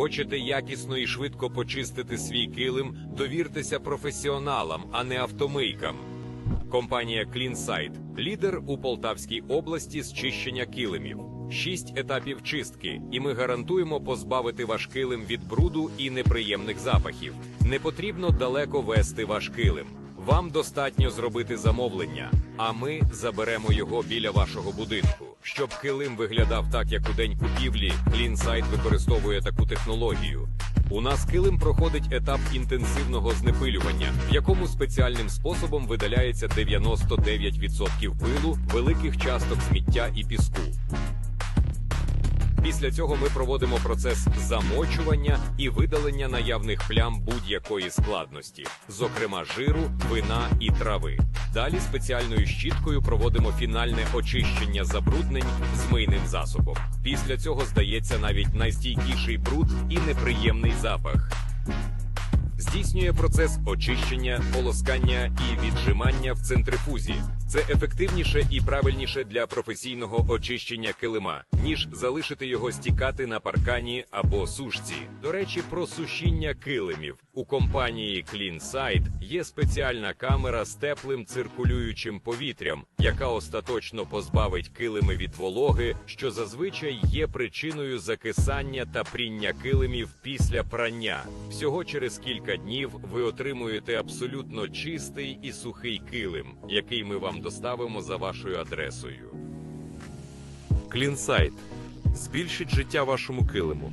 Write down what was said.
Хочете якісно і швидко почистити свій килим? Довіртеся професіоналам, а не автомийкам. Компанія CleanSight – лідер у Полтавській області з чищення килимів. Шість етапів чистки, і ми гарантуємо позбавити ваш килим від бруду і неприємних запахів. Не потрібно далеко вести ваш килим. Вам достатньо зробити замовлення, а ми заберемо його біля вашого будинку. Щоб килим виглядав так, як у день купівлі, CleanSight використовує таку технологію. У нас килим проходить етап інтенсивного знепилювання, в якому спеціальним способом видаляється 99% пилу, великих часток сміття і піску. Після цього ми проводимо процес замочування і видалення наявних плям будь-якої складності, зокрема жиру, вина і трави. Далі спеціальною щіткою проводимо фінальне очищення забруднень з мийним засобом. Після цього здається навіть найстійкіший бруд і неприємний запах. Здійснює процес очищення, полоскання і віджимання в центрифузі. Це ефективніше і правильніше для професійного очищення килима, ніж залишити його стікати на паркані або сушці. До речі, про сушіння килимів у компанії CleanSight є спеціальна камера з теплим циркулюючим повітрям, яка остаточно позбавить килими від вологи, що зазвичай є причиною закисання та пріння килимів після прання. Всього через кілька днів ви отримуєте абсолютно чистий і сухий килим, який ми вам доставимо за вашою адресою. Клінсайт збільшить життя вашому килиму.